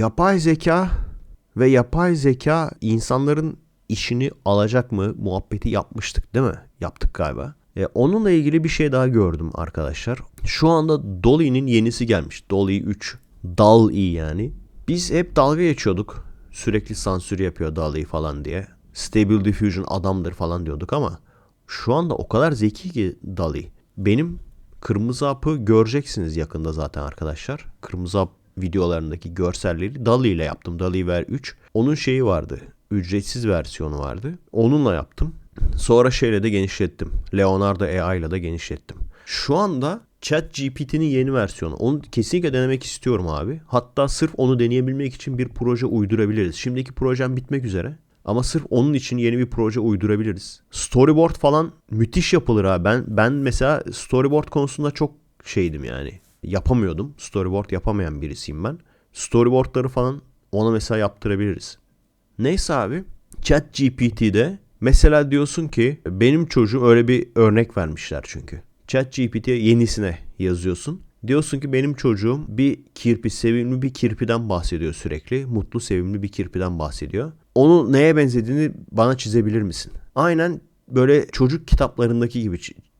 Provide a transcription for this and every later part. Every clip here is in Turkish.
yapay zeka ve yapay zeka insanların işini alacak mı muhabbeti yapmıştık değil mi? Yaptık galiba. E, onunla ilgili bir şey daha gördüm arkadaşlar. Şu anda Dolly'nin yenisi gelmiş. Dolly 3. Dall-E yani. Biz hep dalga geçiyorduk. Sürekli sansür yapıyor Dolly falan diye. Stable Diffusion adamdır falan diyorduk ama şu anda o kadar zeki ki Dolly. Benim kırmızı hapı göreceksiniz yakında zaten arkadaşlar. Kırmızı hap videolarındaki görselleri Dolly ile yaptım. Dolly Ver 3. Onun şeyi vardı. Ücretsiz versiyonu vardı. Onunla yaptım. Sonra şeyle de genişlettim. Leonardo AI ile de genişlettim. Şu anda ChatGPT'nin yeni versiyonu. Onu kesinlikle denemek istiyorum abi. Hatta sırf onu deneyebilmek için bir proje uydurabiliriz. Şimdiki projem bitmek üzere. Ama sırf onun için yeni bir proje uydurabiliriz. Storyboard falan müthiş yapılır abi. Ben ben mesela storyboard konusunda çok şeydim yani. Yapamıyordum. Storyboard yapamayan birisiyim ben. Storyboardları falan ona mesela yaptırabiliriz. Neyse abi. Chat GPT'de mesela diyorsun ki benim çocuğum öyle bir örnek vermişler çünkü. Chat GPT'ye yenisine yazıyorsun. Diyorsun ki benim çocuğum bir kirpi, sevimli bir kirpiden bahsediyor sürekli. Mutlu, sevimli bir kirpiden bahsediyor. Onu neye benzediğini bana çizebilir misin? Aynen böyle çocuk kitaplarındaki gibi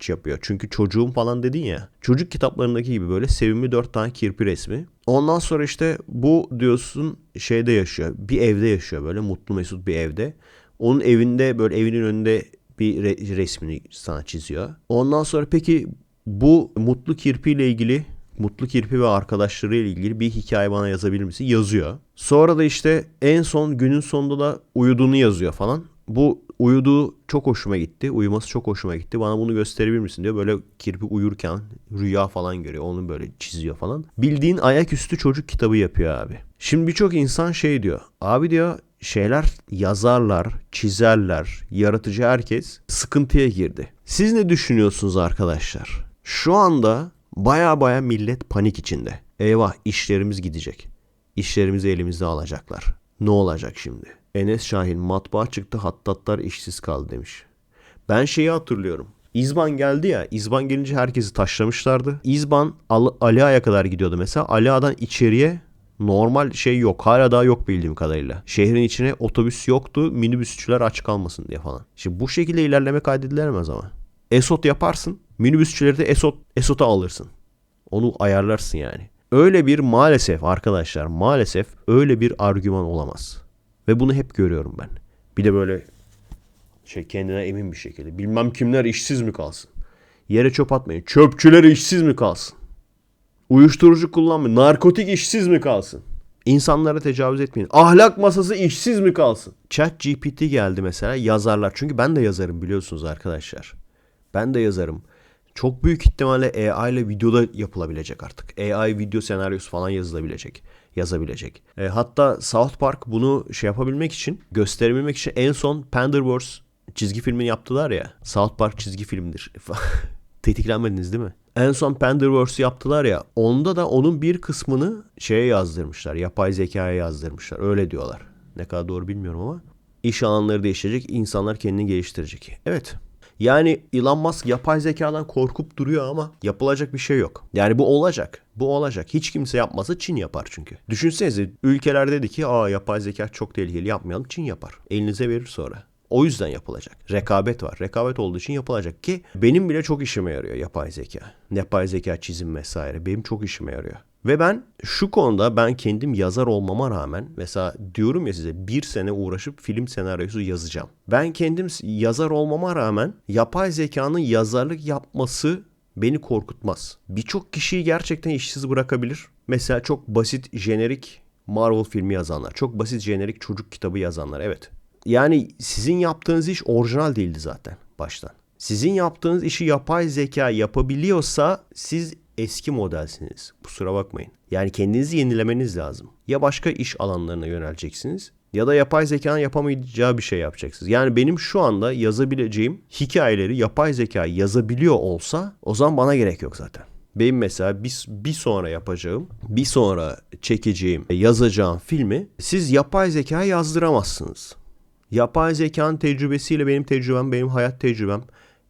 yapıyor. Çünkü çocuğum falan dedin ya. Çocuk kitaplarındaki gibi böyle sevimli dört tane kirpi resmi. Ondan sonra işte bu diyorsun şeyde yaşıyor. Bir evde yaşıyor böyle mutlu mesut bir evde. Onun evinde böyle evinin önünde bir re- resmini sana çiziyor. Ondan sonra peki bu mutlu kirpi ile ilgili Mutlu Kirpi ve arkadaşları ile ilgili bir hikaye bana yazabilir misin? Yazıyor. Sonra da işte en son günün sonunda da uyuduğunu yazıyor falan. Bu uyuduğu çok hoşuma gitti. Uyuması çok hoşuma gitti. Bana bunu gösterebilir misin diyor. Böyle kirpi uyurken rüya falan görüyor. Onu böyle çiziyor falan. Bildiğin ayaküstü çocuk kitabı yapıyor abi. Şimdi birçok insan şey diyor. Abi diyor şeyler yazarlar, çizerler, yaratıcı herkes sıkıntıya girdi. Siz ne düşünüyorsunuz arkadaşlar? Şu anda baya baya millet panik içinde. Eyvah işlerimiz gidecek. İşlerimizi elimizde alacaklar. Ne olacak şimdi? Enes Şahin matbaa çıktı hattatlar işsiz kaldı demiş. Ben şeyi hatırlıyorum. İzban geldi ya. İzban gelince herkesi taşlamışlardı. İzban Al- Ali Ağa'ya kadar gidiyordu mesela. Ali Ağa'dan içeriye normal şey yok. Hala daha yok bildiğim kadarıyla. Şehrin içine otobüs yoktu. Minibüsçüler aç kalmasın diye falan. Şimdi bu şekilde ilerleme kaydedilemez ama. Esot yaparsın. Minibüsçüleri de Esot, Esot'a alırsın. Onu ayarlarsın yani. Öyle bir maalesef arkadaşlar maalesef öyle bir argüman olamaz. Ve bunu hep görüyorum ben. Bir de böyle şey kendine emin bir şekilde. Bilmem kimler işsiz mi kalsın? Yere çöp atmayın. Çöpçüler işsiz mi kalsın? Uyuşturucu kullanmayın. Narkotik işsiz mi kalsın? İnsanlara tecavüz etmeyin. Ahlak masası işsiz mi kalsın? Chat GPT geldi mesela yazarlar. Çünkü ben de yazarım biliyorsunuz arkadaşlar. Ben de yazarım. Çok büyük ihtimalle AI ile videoda yapılabilecek artık. AI video senaryosu falan yazılabilecek. Yazabilecek. E, hatta South Park bunu şey yapabilmek için, gösterebilmek için en son Panderverse çizgi filmini yaptılar ya. South Park çizgi filmdir. Tetiklenmediniz değil mi? En son Panderverse yaptılar ya. Onda da onun bir kısmını şeye yazdırmışlar. Yapay zekaya yazdırmışlar. Öyle diyorlar. Ne kadar doğru bilmiyorum ama. İş alanları değişecek. insanlar kendini geliştirecek. Evet. Yani Elon Musk yapay zekadan korkup duruyor ama yapılacak bir şey yok. Yani bu olacak. Bu olacak. Hiç kimse yapmasa Çin yapar çünkü. Düşünsenize ülkeler dedi ki aa yapay zeka çok tehlikeli yapmayalım Çin yapar. Elinize verir sonra. O yüzden yapılacak. Rekabet var. Rekabet olduğu için yapılacak ki benim bile çok işime yarıyor yapay zeka. Yapay zeka çizim vesaire benim çok işime yarıyor. Ve ben şu konuda ben kendim yazar olmama rağmen mesela diyorum ya size bir sene uğraşıp film senaryosu yazacağım. Ben kendim yazar olmama rağmen yapay zekanın yazarlık yapması beni korkutmaz. Birçok kişiyi gerçekten işsiz bırakabilir. Mesela çok basit jenerik Marvel filmi yazanlar, çok basit jenerik çocuk kitabı yazanlar evet. Yani sizin yaptığınız iş orijinal değildi zaten baştan. Sizin yaptığınız işi yapay zeka yapabiliyorsa siz eski modelsiniz. Kusura bakmayın. Yani kendinizi yenilemeniz lazım. Ya başka iş alanlarına yöneleceksiniz ya da yapay zekanın yapamayacağı bir şey yapacaksınız. Yani benim şu anda yazabileceğim hikayeleri yapay zeka yazabiliyor olsa o zaman bana gerek yok zaten. Benim mesela bir, bir sonra yapacağım, bir sonra çekeceğim, yazacağım filmi siz yapay zeka yazdıramazsınız. Yapay zekanın tecrübesiyle benim tecrübem, benim hayat tecrübem,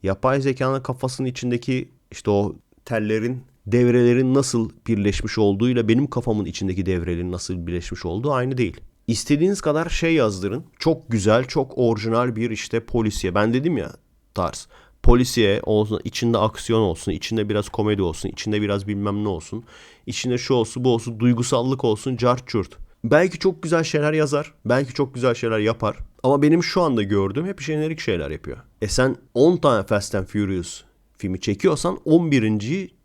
yapay zekanın kafasının içindeki işte o tellerin devrelerin nasıl birleşmiş olduğuyla benim kafamın içindeki devrelerin nasıl birleşmiş olduğu aynı değil. İstediğiniz kadar şey yazdırın. Çok güzel, çok orijinal bir işte polisiye. Ben dedim ya tarz. Polisiye olsun, içinde aksiyon olsun, içinde biraz komedi olsun, içinde biraz bilmem ne olsun. içinde şu olsun, bu olsun, duygusallık olsun, cart çurt. Belki çok güzel şeyler yazar, belki çok güzel şeyler yapar. Ama benim şu anda gördüğüm hep jenerik şeyler yapıyor. E sen 10 tane Fast and Furious filmi çekiyorsan 11.yi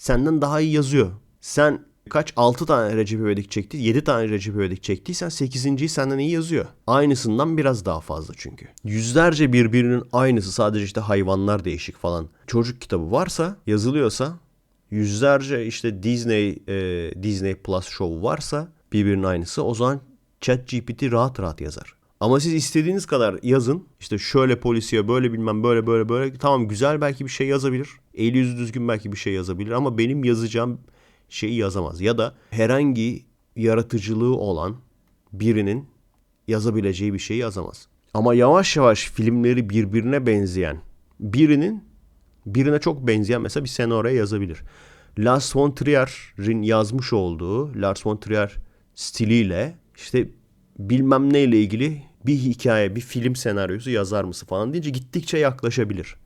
senden daha iyi yazıyor. Sen kaç 6 tane Recep İvedik çekti, 7 tane Recep İvedik çektiysen 8.yi senden iyi yazıyor. Aynısından biraz daha fazla çünkü. Yüzlerce birbirinin aynısı sadece işte hayvanlar değişik falan. Çocuk kitabı varsa, yazılıyorsa yüzlerce işte Disney e, Disney Plus show varsa birbirinin aynısı o zaman ChatGPT rahat rahat yazar. Ama siz istediğiniz kadar yazın. İşte şöyle polisiye böyle bilmem böyle böyle böyle. Tamam güzel belki bir şey yazabilir. Eli yüzü düzgün belki bir şey yazabilir ama benim yazacağım şeyi yazamaz. Ya da herhangi yaratıcılığı olan birinin yazabileceği bir şeyi yazamaz. Ama yavaş yavaş filmleri birbirine benzeyen birinin birine çok benzeyen mesela bir senaryo yazabilir. Lars von Trier'in yazmış olduğu Lars von Trier stiliyle işte bilmem neyle ilgili bir hikaye, bir film senaryosu yazar mısın falan deyince gittikçe yaklaşabilir.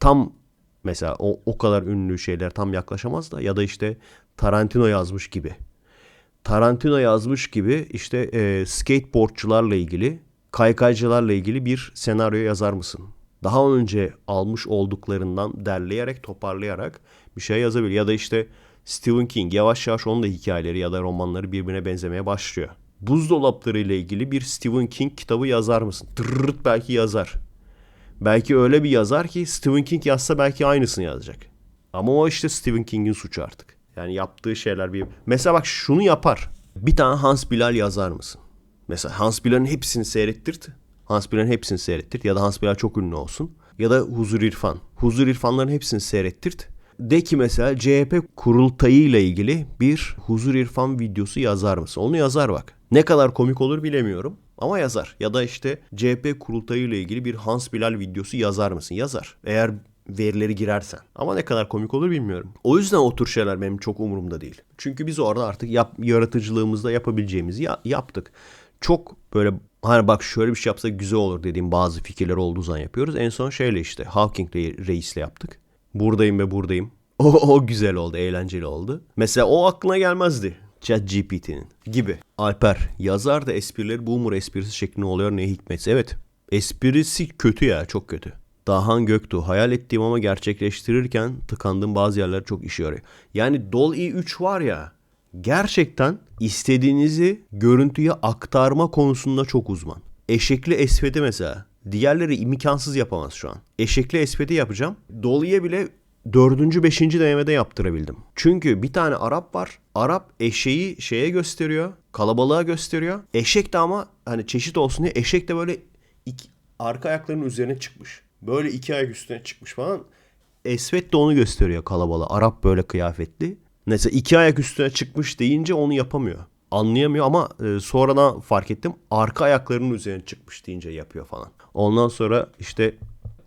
Tam mesela o, o kadar ünlü şeyler tam yaklaşamaz da ya da işte Tarantino yazmış gibi. Tarantino yazmış gibi işte e, skateboardçularla ilgili, kaykaycılarla ilgili bir senaryo yazar mısın? Daha önce almış olduklarından derleyerek, toparlayarak bir şey yazabilir. Ya da işte Stephen King yavaş yavaş onun da hikayeleri ya da romanları birbirine benzemeye başlıyor buzdolapları ile ilgili bir Stephen King kitabı yazar mısın? Tırırt belki yazar. Belki öyle bir yazar ki Stephen King yazsa belki aynısını yazacak. Ama o işte Stephen King'in suçu artık. Yani yaptığı şeyler bir... Mesela bak şunu yapar. Bir tane Hans Bilal yazar mısın? Mesela Hans Bilal'in hepsini seyrettirt. Hans Bilal'in hepsini seyrettirt. Ya da Hans Bilal çok ünlü olsun. Ya da Huzur İrfan. Huzur İrfanların hepsini seyrettirt. De ki mesela CHP kurultayı ile ilgili bir Huzur İrfan videosu yazar mısın? Onu yazar bak. Ne kadar komik olur bilemiyorum ama yazar. Ya da işte CHP kurultayı ile ilgili bir Hans Bilal videosu yazar mısın? Yazar. Eğer verileri girersen. Ama ne kadar komik olur bilmiyorum. O yüzden o tür şeyler benim çok umurumda değil. Çünkü biz orada artık yap, yaratıcılığımızda yapabileceğimizi ya, yaptık. Çok böyle hani bak şöyle bir şey yapsak güzel olur dediğim bazı fikirler olduğu zaman yapıyoruz. En son şeyle işte Hawking Reis'le yaptık. Buradayım ve buradayım. O, o güzel oldu, eğlenceli oldu. Mesela o aklına gelmezdi. ChatGPT'nin gibi. Alper yazar da esprileri boomer esprisi şeklinde oluyor ne hikmetse. Evet esprisi kötü ya çok kötü. Dahan Göktuğ hayal ettiğim ama gerçekleştirirken tıkandığım bazı yerler çok işe yarıyor. Yani Dol i3 var ya gerçekten istediğinizi görüntüye aktarma konusunda çok uzman. Eşekli esfedi mesela. Diğerleri imkansız yapamaz şu an. Eşekli esfedi yapacağım. Dolu'ya bile dördüncü, beşinci denemede yaptırabildim. Çünkü bir tane Arap var. Arap eşeği şeye gösteriyor. Kalabalığa gösteriyor. Eşek de ama hani çeşit olsun diye eşek de böyle iki, arka ayaklarının üzerine çıkmış. Böyle iki ayak üstüne çıkmış falan. Esvet de onu gösteriyor kalabalığa. Arap böyle kıyafetli. Mesela iki ayak üstüne çıkmış deyince onu yapamıyor. Anlayamıyor ama e, sonradan fark ettim. Arka ayaklarının üzerine çıkmış deyince yapıyor falan. Ondan sonra işte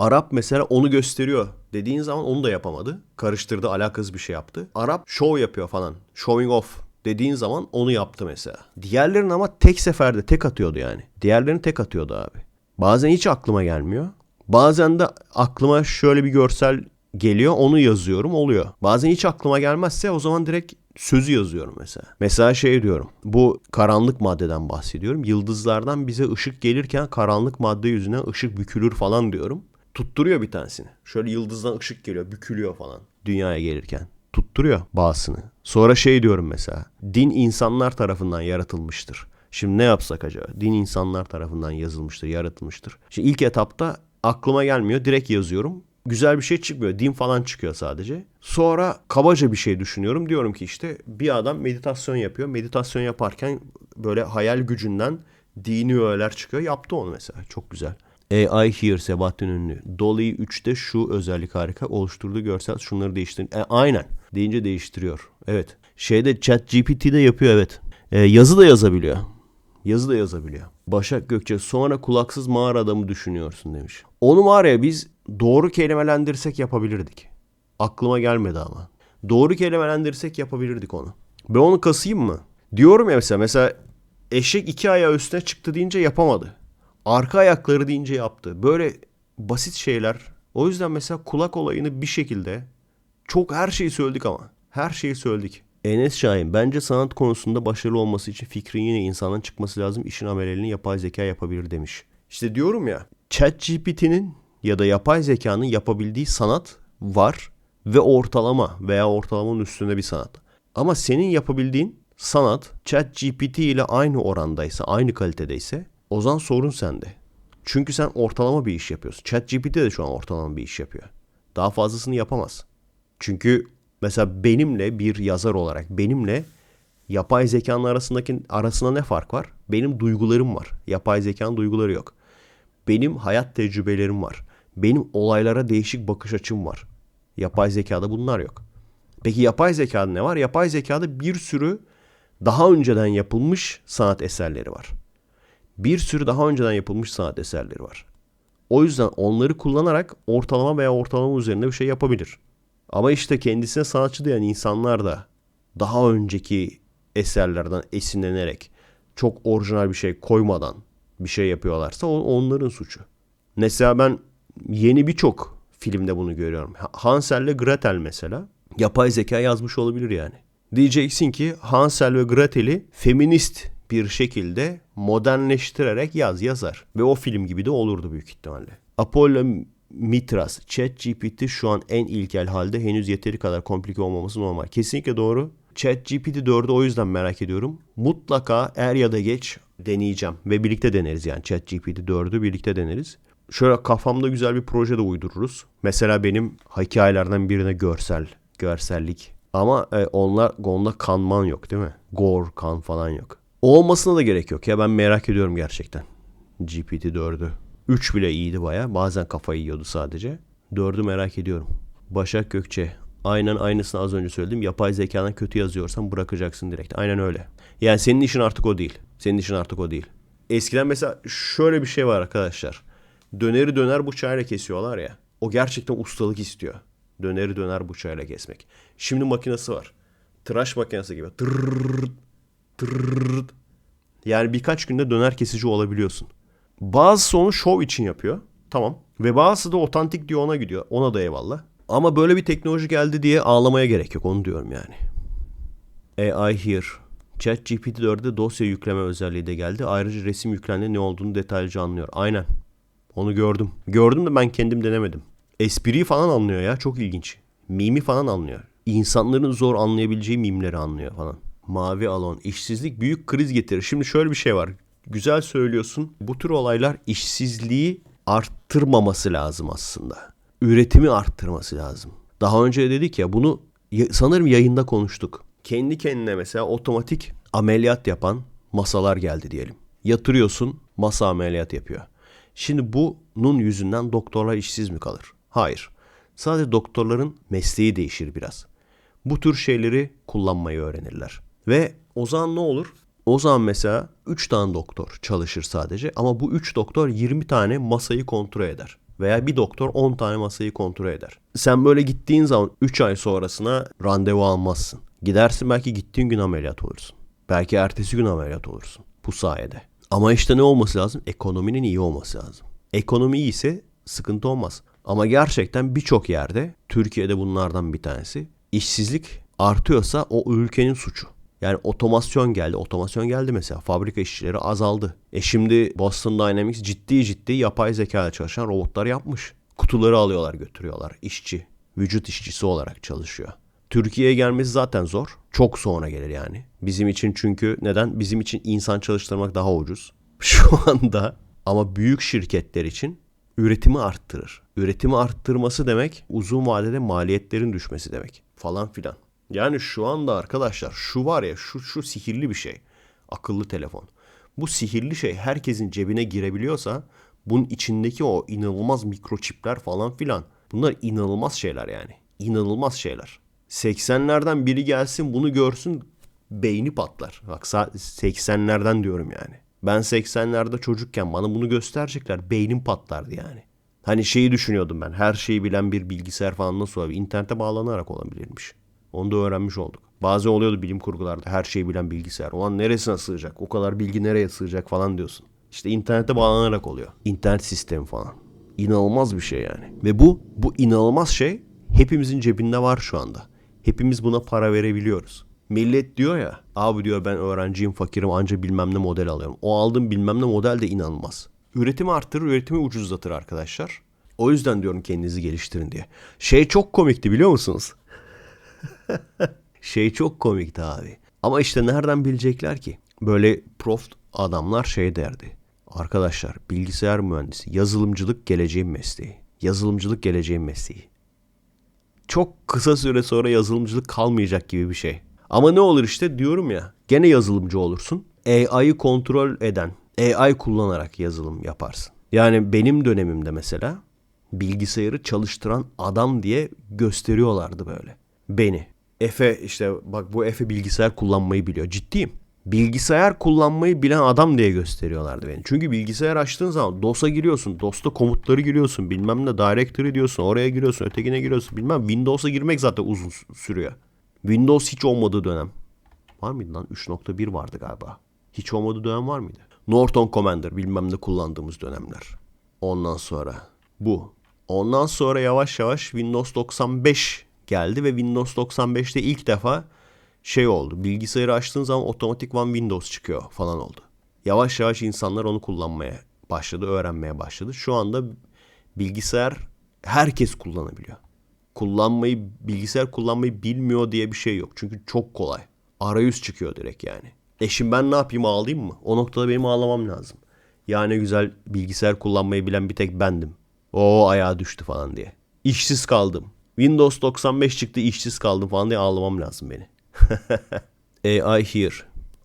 Arap mesela onu gösteriyor dediğin zaman onu da yapamadı. Karıştırdı alakasız bir şey yaptı. Arap show yapıyor falan. Showing off dediğin zaman onu yaptı mesela. Diğerlerin ama tek seferde tek atıyordu yani. Diğerlerini tek atıyordu abi. Bazen hiç aklıma gelmiyor. Bazen de aklıma şöyle bir görsel geliyor onu yazıyorum oluyor. Bazen hiç aklıma gelmezse o zaman direkt sözü yazıyorum mesela. Mesela şey diyorum. Bu karanlık maddeden bahsediyorum. Yıldızlardan bize ışık gelirken karanlık madde yüzünden ışık bükülür falan diyorum tutturuyor bir tanesini. Şöyle yıldızdan ışık geliyor, bükülüyor falan dünyaya gelirken. Tutturuyor bağısını. Sonra şey diyorum mesela. Din insanlar tarafından yaratılmıştır. Şimdi ne yapsak acaba? Din insanlar tarafından yazılmıştır, yaratılmıştır. Şimdi ilk etapta aklıma gelmiyor. Direkt yazıyorum. Güzel bir şey çıkmıyor. Din falan çıkıyor sadece. Sonra kabaca bir şey düşünüyorum. Diyorum ki işte bir adam meditasyon yapıyor. Meditasyon yaparken böyle hayal gücünden dini öğeler çıkıyor. Yaptı onu mesela. Çok güzel. AI Here Sebahattin Ünlü. Dolly 3'te şu özellik harika. Oluşturduğu görsel şunları değiştirin. E, aynen. Deyince değiştiriyor. Evet. Şeyde chat GPT'de yapıyor evet. E, yazı da yazabiliyor. Yazı da yazabiliyor. Başak Gökçe sonra kulaksız mağara adamı düşünüyorsun demiş. Onu var ya biz doğru kelimelendirsek yapabilirdik. Aklıma gelmedi ama. Doğru kelimelendirirsek yapabilirdik onu. Ben onu kasayım mı? Diyorum ya mesela, mesela eşek iki ayağı üstüne çıktı deyince yapamadı. Arka ayakları deyince yaptı. Böyle basit şeyler. O yüzden mesela kulak olayını bir şekilde çok her şeyi söyledik ama. Her şeyi söyledik. Enes Şahin bence sanat konusunda başarılı olması için fikrin yine insandan çıkması lazım. İşin ameliyatını yapay zeka yapabilir demiş. İşte diyorum ya ChatGPT'nin ya da yapay zekanın yapabildiği sanat var ve ortalama veya ortalamanın üstünde bir sanat. Ama senin yapabildiğin sanat ChatGPT ile aynı orandaysa, aynı kalitedeyse o zaman sorun sende. Çünkü sen ortalama bir iş yapıyorsun. ChatGPT de şu an ortalama bir iş yapıyor. Daha fazlasını yapamaz. Çünkü mesela benimle bir yazar olarak benimle yapay zekanın arasındaki arasında ne fark var? Benim duygularım var. Yapay zekanın duyguları yok. Benim hayat tecrübelerim var. Benim olaylara değişik bakış açım var. Yapay zekada bunlar yok. Peki yapay zekada ne var? Yapay zekada bir sürü daha önceden yapılmış sanat eserleri var. Bir sürü daha önceden yapılmış sanat eserleri var. O yüzden onları kullanarak ortalama veya ortalama üzerinde bir şey yapabilir. Ama işte kendisine sanatçı diyen insanlar da daha önceki eserlerden esinlenerek çok orijinal bir şey koymadan bir şey yapıyorlarsa o onların suçu. Mesela ben yeni birçok filmde bunu görüyorum. Hansel ile Gretel mesela yapay zeka yazmış olabilir yani. Diyeceksin ki Hansel ve Gretel'i feminist bir şekilde modernleştirerek yaz yazar. Ve o film gibi de olurdu büyük ihtimalle. Apollo Mitras, ChatGPT şu an en ilkel halde henüz yeteri kadar komplike olmaması normal. Kesinlikle doğru. ChatGPT 4'ü o yüzden merak ediyorum. Mutlaka er ya da geç deneyeceğim ve birlikte deneriz yani ChatGPT 4'ü birlikte deneriz. Şöyle kafamda güzel bir proje de uydururuz. Mesela benim hikayelerden birine görsel, görsellik. Ama e, onlar onda kanman yok değil mi? Gore, kan falan yok. O olmasına da gerek yok ya ben merak ediyorum gerçekten. GPT 4'ü. 3 bile iyiydi baya. Bazen kafayı yiyordu sadece. 4'ü merak ediyorum. Başak Gökçe. Aynen aynısını az önce söyledim. Yapay zekadan kötü yazıyorsan bırakacaksın direkt. Aynen öyle. Yani senin işin artık o değil. Senin işin artık o değil. Eskiden mesela şöyle bir şey var arkadaşlar. Döneri döner bıçağıyla kesiyorlar ya. O gerçekten ustalık istiyor. Döneri döner bıçağıyla kesmek. Şimdi makinesi var. Tıraş makinesi gibi. Tırrrrt, tırrrrt. Yani birkaç günde döner kesici olabiliyorsun. Bazısı onu şov için yapıyor. Tamam. Ve bazısı da otantik diyor ona gidiyor. Ona da eyvallah. Ama böyle bir teknoloji geldi diye ağlamaya gerek yok. Onu diyorum yani. AI here. ChatGPT 4'de dosya yükleme özelliği de geldi. Ayrıca resim yüklendiğinde ne olduğunu detaylıca anlıyor. Aynen. Onu gördüm. Gördüm de ben kendim denemedim. Espriyi falan anlıyor ya. Çok ilginç. Mimi falan anlıyor. İnsanların zor anlayabileceği mimleri anlıyor falan. Mavi alon. İşsizlik büyük kriz getirir. Şimdi şöyle bir şey var. Güzel söylüyorsun. Bu tür olaylar işsizliği arttırmaması lazım aslında. Üretimi arttırması lazım. Daha önce dedik ya bunu sanırım yayında konuştuk. Kendi kendine mesela otomatik ameliyat yapan masalar geldi diyelim. Yatırıyorsun masa ameliyat yapıyor. Şimdi bunun yüzünden doktorlar işsiz mi kalır? Hayır. Sadece doktorların mesleği değişir biraz. Bu tür şeyleri kullanmayı öğrenirler. Ve o zaman ne olur? O zaman mesela 3 tane doktor çalışır sadece ama bu 3 doktor 20 tane masayı kontrol eder. Veya bir doktor 10 tane masayı kontrol eder. Sen böyle gittiğin zaman 3 ay sonrasına randevu almazsın. Gidersin belki gittiğin gün ameliyat olursun. Belki ertesi gün ameliyat olursun. Bu sayede. Ama işte ne olması lazım? Ekonominin iyi olması lazım. Ekonomi iyi ise sıkıntı olmaz. Ama gerçekten birçok yerde, Türkiye'de bunlardan bir tanesi, işsizlik artıyorsa o ülkenin suçu. Yani otomasyon geldi. Otomasyon geldi mesela. Fabrika işçileri azaldı. E şimdi Boston Dynamics ciddi ciddi yapay zeka ile çalışan robotlar yapmış. Kutuları alıyorlar götürüyorlar. İşçi. Vücut işçisi olarak çalışıyor. Türkiye'ye gelmesi zaten zor. Çok sonra gelir yani. Bizim için çünkü neden? Bizim için insan çalıştırmak daha ucuz. Şu anda ama büyük şirketler için üretimi arttırır. Üretimi arttırması demek uzun vadede maliyetlerin düşmesi demek falan filan. Yani şu anda arkadaşlar şu var ya şu şu sihirli bir şey. Akıllı telefon. Bu sihirli şey herkesin cebine girebiliyorsa bunun içindeki o inanılmaz mikroçipler falan filan bunlar inanılmaz şeyler yani. İnanılmaz şeyler. 80'lerden biri gelsin bunu görsün beyni patlar. Bak 80'lerden diyorum yani. Ben 80'lerde çocukken bana bunu gösterecekler. Beynim patlardı yani. Hani şeyi düşünüyordum ben. Her şeyi bilen bir bilgisayar falan nasıl olabilir? İnternete bağlanarak olabilirmiş. Onu da öğrenmiş olduk. Bazen oluyordu bilim kurgularda her şeyi bilen bilgisayar. Ulan neresine sığacak? O kadar bilgi nereye sığacak falan diyorsun. İşte internete bağlanarak oluyor. İnternet sistemi falan. İnanılmaz bir şey yani. Ve bu bu inanılmaz şey hepimizin cebinde var şu anda. Hepimiz buna para verebiliyoruz. Millet diyor ya abi diyor ben öğrenciyim fakirim anca bilmem ne model alıyorum. O aldığım bilmem ne model de inanılmaz. Üretimi arttırır üretimi ucuzlatır arkadaşlar. O yüzden diyorum kendinizi geliştirin diye. Şey çok komikti biliyor musunuz? şey çok komikti abi. Ama işte nereden bilecekler ki? Böyle prof adamlar şey derdi. Arkadaşlar bilgisayar mühendisi, yazılımcılık geleceğin mesleği. Yazılımcılık geleceğin mesleği. Çok kısa süre sonra yazılımcılık kalmayacak gibi bir şey. Ama ne olur işte diyorum ya. Gene yazılımcı olursun. AI'yı kontrol eden, AI kullanarak yazılım yaparsın. Yani benim dönemimde mesela bilgisayarı çalıştıran adam diye gösteriyorlardı böyle. Beni. Efe işte bak bu Efe bilgisayar kullanmayı biliyor. Ciddiyim. Bilgisayar kullanmayı bilen adam diye gösteriyorlardı beni. Çünkü bilgisayar açtığın zaman DOS'a giriyorsun. DOS'ta komutları giriyorsun. Bilmem ne directory diyorsun. Oraya giriyorsun. Ötekine giriyorsun. Bilmem Windows'a girmek zaten uzun sürüyor. Windows hiç olmadığı dönem. Var mıydı lan? 3.1 vardı galiba. Hiç olmadığı dönem var mıydı? Norton Commander bilmem ne kullandığımız dönemler. Ondan sonra bu. Ondan sonra yavaş yavaş Windows 95 geldi ve Windows 95'te ilk defa şey oldu. Bilgisayarı açtığın zaman otomatik One Windows çıkıyor falan oldu. Yavaş yavaş insanlar onu kullanmaya başladı, öğrenmeye başladı. Şu anda bilgisayar herkes kullanabiliyor. Kullanmayı, bilgisayar kullanmayı bilmiyor diye bir şey yok. Çünkü çok kolay. Arayüz çıkıyor direkt yani. E şimdi ben ne yapayım ağlayayım mı? O noktada benim ağlamam lazım. Yani güzel bilgisayar kullanmayı bilen bir tek bendim. O ayağa düştü falan diye. İşsiz kaldım. Windows 95 çıktı işsiz kaldım falan diye ağlamam lazım beni. AI here.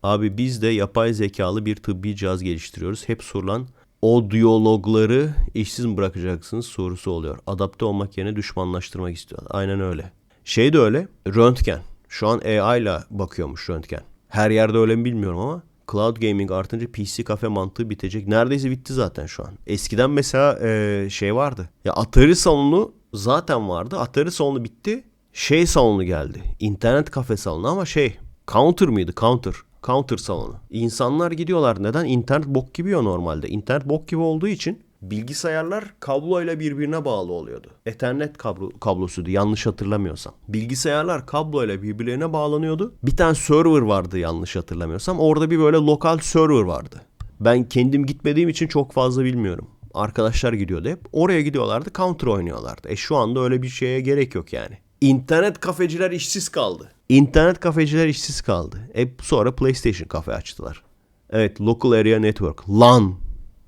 Abi biz de yapay zekalı bir tıbbi cihaz geliştiriyoruz. Hep sorulan o diyalogları işsiz mi bırakacaksınız sorusu oluyor. Adapte olmak yerine düşmanlaştırmak istiyorlar. Aynen öyle. Şey de öyle. Röntgen. Şu an AI ile bakıyormuş röntgen. Her yerde öyle mi bilmiyorum ama cloud gaming artınca PC kafe mantığı bitecek. Neredeyse bitti zaten şu an. Eskiden mesela e, şey vardı. Ya Atari salonu zaten vardı. Atari salonu bitti. Şey salonu geldi. İnternet kafe salonu ama şey counter mıydı? Counter. Counter salonu. İnsanlar gidiyorlar. Neden? İnternet bok gibi ya normalde. İnternet bok gibi olduğu için bilgisayarlar kabloyla birbirine bağlı oluyordu. Ethernet kablo, kablosuydu yanlış hatırlamıyorsam. Bilgisayarlar kabloyla birbirlerine bağlanıyordu. Bir tane server vardı yanlış hatırlamıyorsam. Orada bir böyle lokal server vardı. Ben kendim gitmediğim için çok fazla bilmiyorum. Arkadaşlar gidiyordu hep. Oraya gidiyorlardı counter oynuyorlardı. E şu anda öyle bir şeye gerek yok yani. İnternet kafeciler işsiz kaldı. İnternet kafeciler işsiz kaldı. E sonra PlayStation kafe açtılar. Evet Local Area Network. LAN.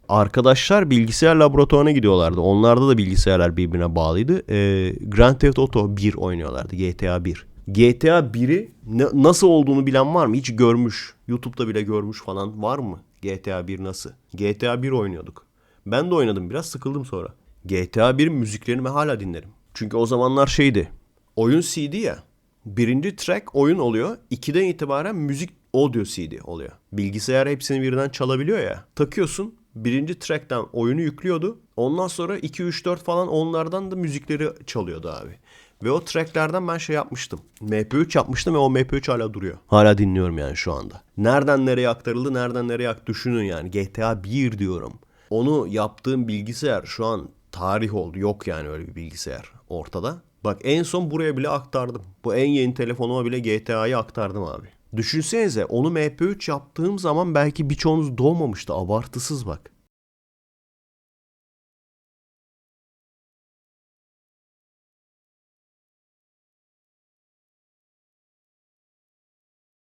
Arkadaşlar bilgisayar laboratuvarına gidiyorlardı. Onlarda da bilgisayarlar birbirine bağlıydı. Ee, Grand Theft Auto 1 oynuyorlardı. GTA 1. GTA 1'i ne- nasıl olduğunu bilen var mı? Hiç görmüş. YouTube'da bile görmüş falan var mı? GTA 1 nasıl? GTA 1 oynuyorduk. Ben de oynadım biraz sıkıldım sonra. GTA 1'in müziklerini ben hala dinlerim. Çünkü o zamanlar şeydi. Oyun CD ya. Birinci track oyun oluyor. İkiden itibaren müzik audio CD oluyor. Bilgisayar hepsini birden çalabiliyor ya. Takıyorsun. Birinci trackten oyunu yüklüyordu. Ondan sonra 2, 3, 4 falan onlardan da müzikleri çalıyordu abi. Ve o tracklerden ben şey yapmıştım. MP3 yapmıştım ve o MP3 hala duruyor. Hala dinliyorum yani şu anda. Nereden nereye aktarıldı, nereden nereye ak düşünün yani. GTA 1 diyorum. Onu yaptığım bilgisayar şu an tarih oldu. Yok yani öyle bir bilgisayar ortada. Bak en son buraya bile aktardım. Bu en yeni telefonuma bile GTA'yı aktardım abi. Düşünsenize onu MP3 yaptığım zaman belki birçoğunuz doğmamıştı. Abartısız bak.